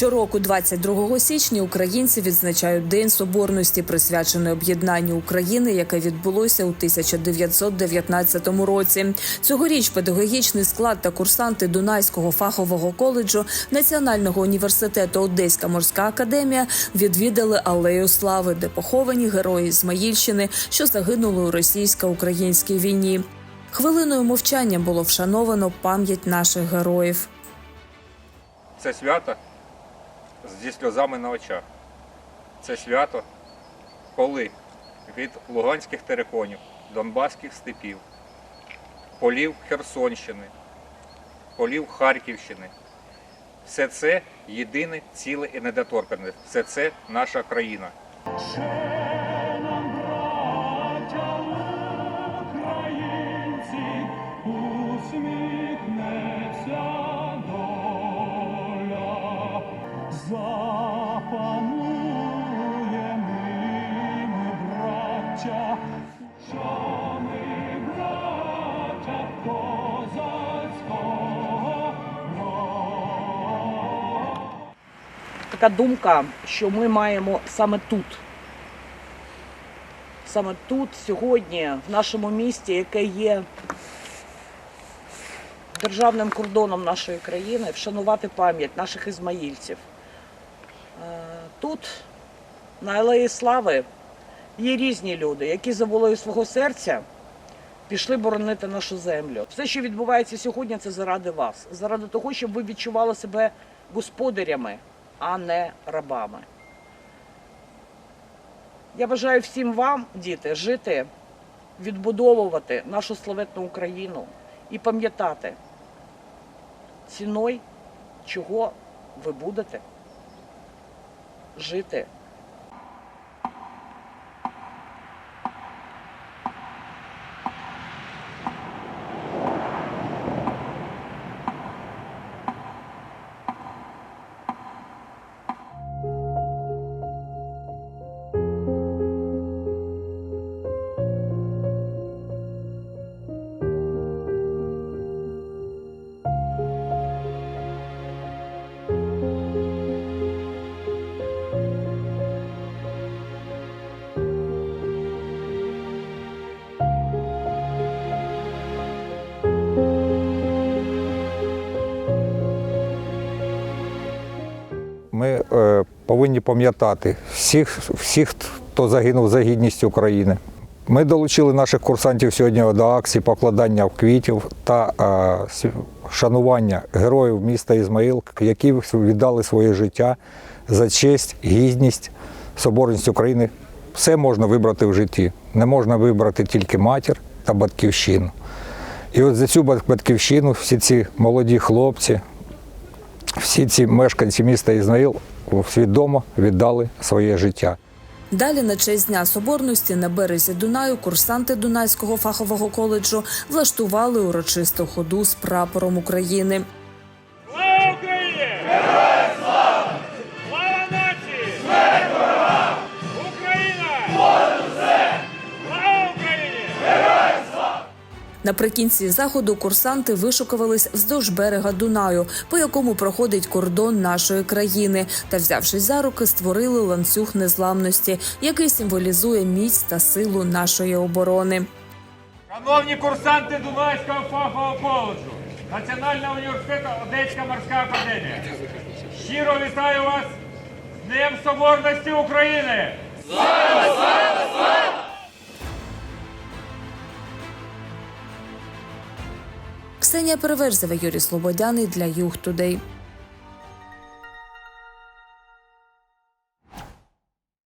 Щороку, 22 січня, українці відзначають День Соборності, присвячений об'єднанню України, яке відбулося у 1919 році. Цьогоріч педагогічний склад та курсанти Дунайського фахового коледжу Національного університету Одеська морська академія відвідали алею слави, де поховані герої Ізмаїльщини, що загинули у російсько-українській війні. Хвилиною мовчання було вшановано пам'ять наших героїв. Це свято зі сльозами на очах. Це свято, коли від луганських териконів, донбаських степів, полів Херсонщини, полів Харківщини. Все це єдине, ціле і недоторкане. Все це наша країна. Запанує ми, браття, що ми браття козацького така думка, що ми маємо саме тут, саме тут, сьогодні, в нашому місті, яке є державним кордоном нашої країни, вшанувати пам'ять наших ізмаїльців. Е, Тут, на Алеї Слави, є різні люди, які за волею свого серця пішли боронити нашу землю. Все, що відбувається сьогодні, це заради вас, заради того, щоб ви відчували себе господарями, а не рабами. Я бажаю всім вам, діти, жити, відбудовувати нашу славетну Україну і пам'ятати ціною, чого ви будете жити Ми е, повинні пам'ятати всіх, всіх, хто загинув за гідність України. Ми долучили наших курсантів сьогодні до акції покладання квітів та е, шанування героїв міста Ізмаїл, які віддали своє життя за честь, гідність, соборність України. Все можна вибрати в житті. Не можна вибрати тільки матір та батьківщину. І от за цю батьківщину всі ці молоді хлопці, всі ці мешканці міста Ізмаїл свідомо віддали своє життя. Далі на честь Дня Соборності на березі Дунаю курсанти Дунайського фахового коледжу влаштували урочисту ходу з прапором України. Наприкінці заходу курсанти вишукувались вздовж берега Дунаю, по якому проходить кордон нашої країни, та, взявшись за руки, створили ланцюг незламності, який символізує міць та силу нашої оборони. Шановні курсанти Дунайського фахового коледжу, Національного університету Одеська морська академія. Щиро вітаю вас з Днем Соборності України! Ксенія Переверзева, Юрій Слободяний для Юг Тудей.